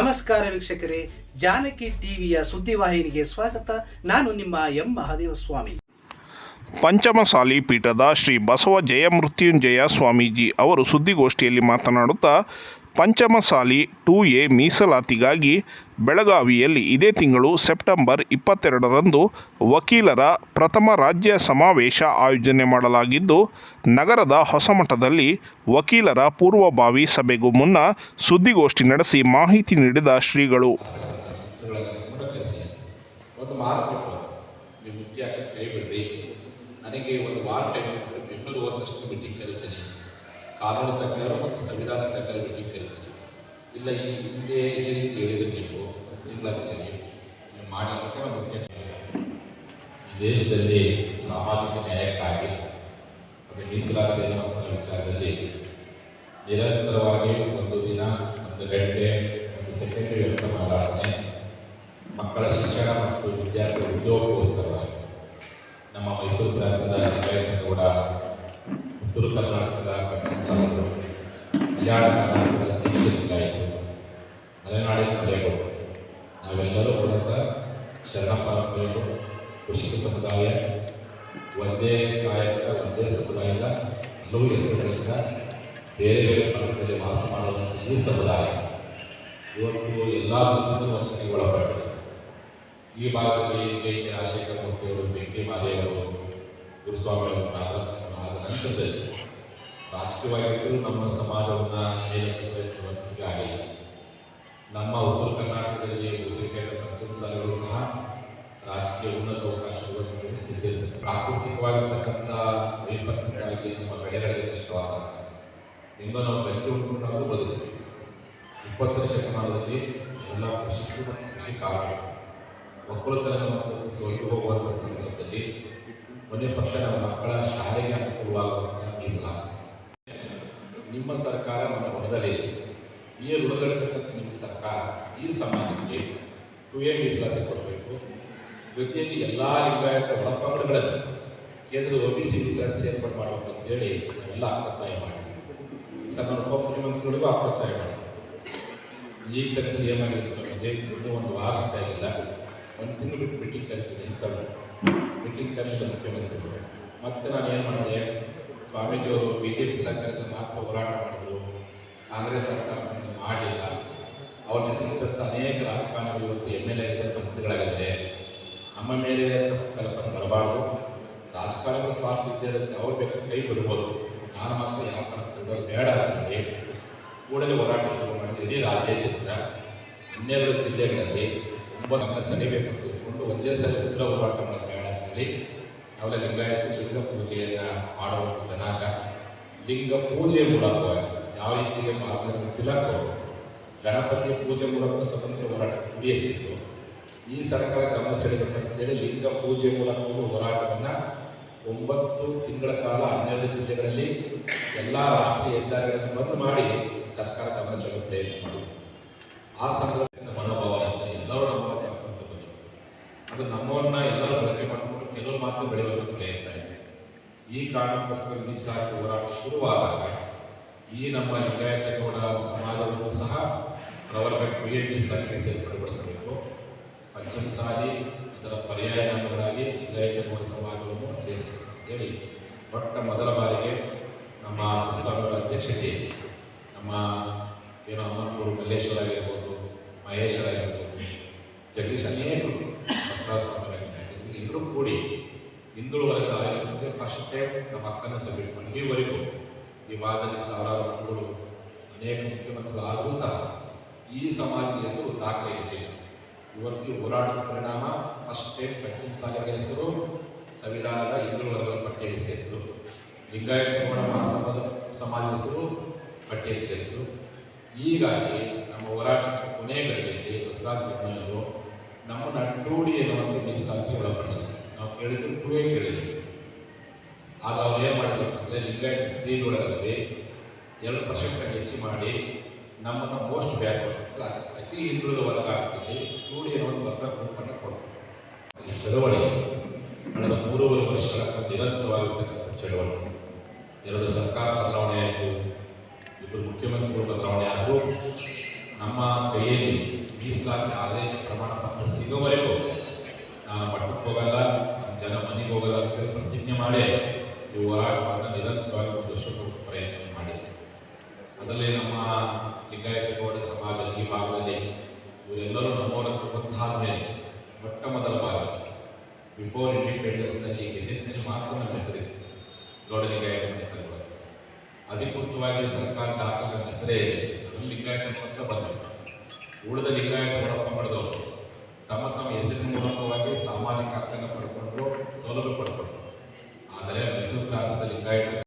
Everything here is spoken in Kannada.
ನಮಸ್ಕಾರ ವೀಕ್ಷಕರೇ, ಜಾನಕಿ ಟಿವಿಯ ಸುದ್ದಿವಾಹಿನಿಗೆ ಸ್ವಾಗತ. ನಾನು ನಿಮ್ಮ ಎಂ. ಮಹಾದೇವ ಸ್ವಾಮಿ ಪಂಚಮಸಾಲಿ ಪೀಠದ ಶ್ರೀ ಬಸವ ಜಯಮೃತ್ಯುಂಜಯ ಸ್ವಾಮೀಜಿ ಅವರು ಸುದ್ದಿಗೋಷ್ಠಿಯಲ್ಲಿ ಮಾತನಾಡುತ್ತಾ ಪಂಚಮಸಾಲಿ ಟು ಎ ಮೀಸಲಾತಿಗಾಗಿ ಬೆಳಗಾವಿಯಲ್ಲಿ ಇದೇ ತಿಂಗಳು ಸೆಪ್ಟೆಂಬರ್ ಇಪ್ಪತ್ತೆರಡರಂದು ವಕೀಲರ ಪ್ರಥಮ ರಾಜ್ಯ ಸಮಾವೇಶ ಆಯೋಜನೆ ಮಾಡಲಾಗಿದ್ದು, ನಗರದ ಹೊಸಮಠದಲ್ಲಿ ವಕೀಲರ ಪೂರ್ವಭಾವಿ ಸಭೆಗೂ ಮುನ್ನ ಸುದ್ದಿಗೋಷ್ಠಿ ನಡೆಸಿ ಮಾಹಿತಿ ನೀಡಿದ ಶ್ರೀಗಳು. ಕಾನೂನು ತಜ್ಞರು ಮತ್ತು ಸಂವಿಧಾನ ತಜ್ಞರ ಮೀಟಿಂಗ್ ಕರಿತೀನಿ ಇಲ್ಲ, ಈ ಹಿಂದೆ ಏನು ರೀತಿ ಹೇಳಿದ್ರೆ ನೀವು ತಿಂಗಳಾಗ್ತೀನಿ ನೀವು ಮಾಡಿ ಮುಖ್ಯ ಈ ದೇಶದಲ್ಲಿ ಸಾಮಾಜಿಕ ನ್ಯಾಯಕ್ಕಾಗಿ ಅದು ಮೀಸಲಾತಿ ಅನ್ನುವಂಥ ವಿಚಾರದಲ್ಲಿ ನಿರಂತರವಾಗಿ ಒಂದು ದಿನ, ಒಂದು ಗಂಟೆ, ಒಂದು ಸೆಕೆಂಡ್ ವ್ಯಕ್ತ ಮಾತಾಡನೆ ಮಕ್ಕಳ ಶಿಕ್ಷಣ ಮತ್ತು ವಿದ್ಯಾರ್ಥಿ ಉದ್ಯೋಗಕ್ಕೋಸ್ಕರವಾಗಿ ನಮ್ಮ ಮೈಸೂರು ಪ್ರಾಂತದ ಕೂಡ ಉತ್ತರ ಕರ್ನಾಟಕದ ಸಾಗರ ಕಲ್ಯಾಣ ಕರ್ನಾಟಕದ ದೀಕ್ಷ ಮಲೆನಾಡಿನ ಕಲೆಗಳು ನಾವೆಲ್ಲರೂ ಕೂಡ ಶರಣ ಪರಂಪರೆಗಳು ಕೃಷಿಕ ಸಮುದಾಯ ಒಂದೇ ಕಾಯಕ, ಒಂದೇ ಸಮುದಾಯದ ಹಲವು ಹೆಸರುಗಳಿಂದ ಬೇರೆ ಬೇರೆ ಪ್ರಾಂತದಲ್ಲಿ ವಾಸ ಮಾಡುವಂಥ ಈ ಸಮುದಾಯ ಇವತ್ತು ಎಲ್ಲ ದೃಷ್ಟಿಯಿಂದ ವಂಚನೆಗೆ ಒಳಪಟ್ಟಿದೆ. ಈ ಭಾಗದಲ್ಲಿ ಕೆ ರಾಜಶೇಖರ ಮೂರ್ತಿಯವರು ಬೆಂಕಿ ಮಾದೇವರು ಗುರುಸ್ವಾಮಿ ಅವರು ನಂತರದಲ್ಲಿ ರಾಜಕೀಯವಾಗಿದ್ದರೂ ನಮ್ಮ ಸಮಾಜವನ್ನು ಮೇಲೆತ್ತುವಂತಿಗೆ ಆಗಿಲ್ಲ ನಮ್ಮ ಉತ್ತರ ಕರ್ನಾಟಕದಲ್ಲಿ ಉಸಿರಿಕೆರೆ ಪಂಚಮ ಸಾಲಗಳು ಸಹ ರಾಜಕೀಯ ಉನ್ನತ ಅವಕಾಶಗಳು ಸ್ಥಿತಿ ಇರುತ್ತೆ ಪ್ರಾಕೃತಿಕವಾಗಿರ್ತಕ್ಕಂಥ ವೈಪತ್ಯಗಳಾಗಿ ನಮ್ಮ ಬೆಳೆಗಳಿಗೆ ನಷ್ಟವಾದಾಗ ನಿಮ್ಮ ನಾವು ಬೆಂಕಿ ಉಂಟು ಬದುಕ್ತೀವಿ ಇಪ್ಪತ್ತನೇ ಶತಮಾನದಲ್ಲಿ ಎಲ್ಲ ಕೃಷಿಕರು ಕೃಷಿ ಕಾರ್ಮಿಕರು ಒಕ್ಕಲುತನ ಮತ್ತು ಸೋಲು ಹೋಗುವಂಥ ಸಂದರ್ಭದಲ್ಲಿ ಕೊನೆ ಪಕ್ಷ ನಮ್ಮ ಮಕ್ಕಳ ಶಾಲೆಗೆ ಅನುಕೂಲವಾಗುವಂಥ ಮೀಸಲಾತಿ. ನಿಮ್ಮ ಸರ್ಕಾರ ನಮ್ಮ ಋಣದಲ್ಲಿದೆ ಈ ಋಣಗಳಿರ್ತಕ್ಕಂಥ ನಿಮ್ಮ ಸರ್ಕಾರ ಈ ಸಮಾಜಕ್ಕೆ ಟು ಎ ಮೀಸಲಾತಿ ಕೊಡಬೇಕು. ಜೊತೆಯಲ್ಲಿ ಎಲ್ಲ ಲಿಂಗಾಯತ ಒಳಪಂಗಡಗಳನ್ನು ಕೇಂದ್ರದ ಒ ಬಿ ಸಿ ಮೀಸಲಾತಿ ಸೇರ್ಪಡೆ ಮಾಡಬೇಕು ಅಂತೇಳಿ ನಾವೆಲ್ಲ ಒತ್ತಾಯ ಮಾಡಿದ್ವಿ. ಸರ್, ನಮ್ಮ ಉಪಮುಖ್ಯಮಂತ್ರಿಗಳಿಗೂ ಒತ್ತಾಯ ಮಾಡಿದ್ವಿ. ಈಗ ಸಿ ಎಂ ಆಗಿರೋ ಒಂದು ವಾರ ಆಗಿಲ್ಲ. ಒಂದು ತಿಂಗಳು ಬಿಟ್ಟು ಮೀಟಿಂಗ್ ಕರಿತೀನಿ ಅಂತ ಮೀಟಿಂಗ್ ಕರೀಲಿಲ್ಲ ಮುಖ್ಯಮಂತ್ರಿಗಳು. ಮತ್ತೆ ನಾನು ಏನು ಮಾಡಿದೆ? ಸ್ವಾಮೀಜಿಯವರು ಬಿ ಜೆ ಪಿ ಸರ್ಕಾರದ ಮಾತ್ರ ಹೋರಾಟ ಮಾಡಿದ್ರು. ಕಾಂಗ್ರೆಸ್ ಸರ್ಕಾರ ಮಾಡಲಿಲ್ಲ. ಅವ್ರ ಜೊತೆಗಿದ್ದಂಥ ಅನೇಕ ರಾಜಕಾರಣಿಗಳು ಇವತ್ತು ಎಂ ಎಲ್ ಎ ಮಂತ್ರಿಗಳಾಗಿದ್ದಾರೆ. ನಮ್ಮ ಮೇಲೆ ಕಲ್ಪನೆ ಬರಬಾರ್ದು. ರಾಜಕಾರಣಿಗಳ ಸ್ವಾರ್ಥ ಇದ್ದೇ ಅವ್ರ ಬೇಕು ಕೈ ಬಿಡ್ಬೋದು. ನಾನು ಮಾತ್ರ ಯಾವ ಕಾರಣ ಬೇಡ ಅಂತೇಳಿ ಕೂಡಲೇ ಹೋರಾಟ ಶುರು ಮಾಡಿದೆ. ಇಡೀ ರಾಜ್ಯಾದ್ಯಂತ. ಹನ್ನೆರಡು ಜಿಲ್ಲೆಗಳಲ್ಲಿ ಒಂಬತ್ತು ಗಮನ ಸೆಳೆಬೇಕು ಒಂದೇ ಸಲ ಉಗ್ರ ಹೋರಾಟ ಮಾಡೋದು ಬೇಡ ಅಂತೇಳಿ ನಾವೆಲ್ಲ ಲಿಂಗಾಯತ ಲಿಂಗ ಪೂಜೆಯನ್ನು ಮಾಡುವಂಥ ಜನಾಂಗ. ಲಿಂಗ ಪೂಜೆ ಮೂಲಕವಾಗಿ ಯಾವ ರೀತಿಗೆ ಮಾರ್ಗದ ತಿಲಕ್ ಗಣಪತಿಯ ಪೂಜೆ ಮೂಲಕ ಸ್ವತಂತ್ರ ಹೋರಾಟ ಗುರಿ ಹೆಚ್ಚಿತ್ತು ಈ ಸರ್ಕಾರ ಗಮನ ಸೆಳೆಬೇಕಂತೇಳಿ ಲಿಂಗ ಪೂಜೆ ಮೂಲಕ ಹೋರಾಟವನ್ನು ಒಂಬತ್ತು ತಿಂಗಳ ಕಾಲ ಹನ್ನೆರಡು ಜಿಲ್ಲೆಗಳಲ್ಲಿ ಎಲ್ಲ ರಾಷ್ಟ್ರೀಯ ಹೆದ್ದಾರಿಗಳನ್ನು ಬಂದ್ ಮಾಡಿ ಸರ್ಕಾರ ಗಮನ ಪ್ರಯತ್ನ ಮಾಡಿದೆ ಆ ಸಂದರ್ಭದಿಂದ ಮನೋಭಾವನೆಯಿಂದ ಎಲ್ಲರೂ ನಮ್ಮ ತಕ್ಕಂತ ಬಂದರು ಅದು ನಮ್ಮವನ್ನ ಎಲ್ಲರೂ ಬಳಕೆ ಮಾಡಿಕೊಂಡು ಕೆಲವರು ಮಾತ್ರ ಬೆಳೆಯುವಂಥ ಪ್ರಯತ್ನ ಇದೆ ಈ ಕಾರಣಕ್ಕೋಸ್ಕರ ಮೀಸಲಾತಿ ಹೋರಾಟ ಶುರುವಾದಾಗ ಈ ನಮ್ಮ ಲಿಂಗಾಯತ ಗೌಡ ಸಮಾಜವನ್ನು ಸಹ ಪ್ರವರ್ಗ ಕ್ರಿಯೆ ಮೀಸಲಾತಿಗೆ ಸೇರ್ಪಡೆಗೊಳಿಸಬೇಕು. ಪಂಚಮಸಾಲಿ ಅದರ ಪರ್ಯಾಯ ನಾಮಗಳಾಗಿ ಲಿಂಗಾಯತ ಗೌಡ ಸಮಾಜವನ್ನು ಸೇರಿಸಬೇಕು ಅಂತೇಳಿ ಮೊಟ್ಟ ಮೊದಲ ಬಾರಿಗೆ ನಮ್ಮ ಸ್ವಾಮಿಗಳ ಅಧ್ಯಕ್ಷತೆ, ನಮ್ಮ ಏನು ಅಮರ್ಪುರ್ ಮಲ್ಲೇಶ್ವರ ಆಗಿರ್ಬೋದು, ಮಹೇಶ್ವರ ಆಗಿರ್ಬೋದು, ಜಗದೀಶ್ ಅನೇಕರು ಬಸವರಾಜ ಎಲ್ಲರೂ ಕೂಡಿ ಹಿಂದುಳು ಆಗಿರುತ್ತೆ ಫಸ್ಟ್ ಟೈಮ್ ನಮ್ಮ ಅಕ್ಕನ ಸಬ್ಮಿಟ್ ಮಾಡಿ ಈವರೆಗೂ ಈ ವಾದನೆ ಸಾವಿರಾರು ಮಕ್ಕಳು ಅನೇಕ ಮುಖ್ಯಮಂತ್ರಿಗಳು ಆದರೂ ಸಹ ಈ ಸಮಾಜದ ಹೆಸರು ದಾಖಲೆಯಿದೆ ಇವತ್ತು ಹೋರಾಟದ ಪರಿಣಾಮ ಫಸ್ಟ್ ಟೈಮ್ ಪಶ್ಚಿಮ ಸಾಗರದ ಹೆಸರು ಸಂವಿಧಾನದ ಹಿಂದುಳು ಪಟ್ಟಿ ಪಟ್ಟಿಯಲ್ಲಿ ಸೇರಿತು ಲಿಂಗಾಯತ ಪ್ರಮಾಣ ಮಹಾಸಭಾದ ಸಮಾಜ ಹೆಸರು ಪಟ್ಟಿಯಲ್ಲಿ ಸೇರಿತು ಹೀಗಾಗಿ ನಮ್ಮ ಹೋರಾಟಕ್ಕೆ ಕೊನೆಗಳಿಗೆ ಹೊಸದಾಗಿ ಬೊಮ್ಮಾಯಿಯವರು ನಮ್ಮನ್ನು ಟೂಡಿಯನ್ನು ಎನ್ನುವಂಥ ಮೀಸಲಾತಿಗೆ ಒಳಪಡಿಸಿದ್ರು ನಾವು ಕೇಳಿದ್ರು ಟೂವೇ ಕೇಳಿದ್ರು. ಆಗ ಅವ್ರು ಏನು ಮಾಡಿದ್ರು ಅಂದರೆ, ಲಿಂಗಾಯತ ಒಳಗಲ್ಲಿ ಎರಡು ಪರ್ಸೆಂಟ್ ಹೆಚ್ಚು ಮಾಡಿ ನಮ್ಮನ್ನು ಮೋಸ್ಟ್ ಬ್ಯಾಕ್ವರ್ಡ್ ಅತಿ ಹಿಂದುಳಿದ ವರ್ಗ ಆಗ್ತದೆ ಕೂಡಿ ಒಂದು ಹೊಸ ಗುಂಪನ್ನು ಕೊಡ್ತಾರೆ. ಚಳವಳಿ ಕಳೆದ ಮೂರುವರೆ ವರ್ಷಗಳ ನಿರಂತರವಾಗಿ ನಿರಂತರವಾಗಿರ್ತಕ್ಕಂಥ ಚಳವಳಿ. ಎರಡು ಸರ್ಕಾರ ಬದಲಾವಣೆ ಆಯಿತು ಇಬ್ಬರು ಮುಖ್ಯಮಂತ್ರಿಗಳು ಬದಲಾವಣೆ ಆದರೂ, ನಮ್ಮ ಕೈಯಲ್ಲಿ ಮೀಸಲಾತಿ ಆದೇಶ ಪ್ರಮಾಣ ಪತ್ರ ಸಿಗೋವರೆಗೂ ನಾನು ಮಠಕ್ಕೆ ಹೋಗಲ್ಲ ಜನ ಮನೆಗೆ ಹೋಗಲ್ಲ ಅಂತೇಳಿ ಪ್ರತಿಜ್ಞೆ ಮಾಡಿ ಈ ಹೋರಾಟವನ್ನು ನಿರಂತರವಾಗಿ ಮುಂದಷ್ಟು ಪ್ರಯತ್ನ ಮಾಡಿ. ಅದರಲ್ಲಿ ನಮ್ಮ ಲಿಂಗಾಯತ ಗೌಡ ಸಮಾಜ ಈ ಭಾಗದಲ್ಲಿ ಇವರೆಲ್ಲರೂ ನಮ್ಮವರಂತ ಬಂದಾದ ಮೇಲೆ ಮೊಟ್ಟ ಮೊದಲ ಬಾರಿ ಬಿಫೋರ್ ಇಂಡಿಪೆಂಡೆನ್ಸ್ನಲ್ಲಿ ಗೆಜೆಟ್ನಲ್ಲಿ ಮಾತ್ರ ನಮ್ಮ ಹೆಸರಿದೆ ಗೌಡ ಲಿಂಗಾಯತ ಮನೆತನಗಳು ಅಧಿಕೃತವಾಗಿ ಸರ್ಕಾರ ದಾಖಲೆ ಹೆಸರೇ ಅದು ಲಿಂಗಾಯತ ಅಂತ ಬಂದರು. ಉಳಿದ ಲಿಂಗಾಯತ ಪಡೆದವರು ತಮ್ಮ ತಮ್ಮ ಹೆಸರಿನ ಮೂಲಕವಾಗಿ ಸಾಮಾಜಿಕ ಹಕ್ಕನ್ನು ಪಡ್ಕೊಂಡ್ರು ಸೌಲಭ್ಯ ಪಡ್ಕೊಂಡ್ರು. ಆದರೆ ಮೈಸೂರು ಪ್ರಾಂತದ ಲಿಂಗಾಯತ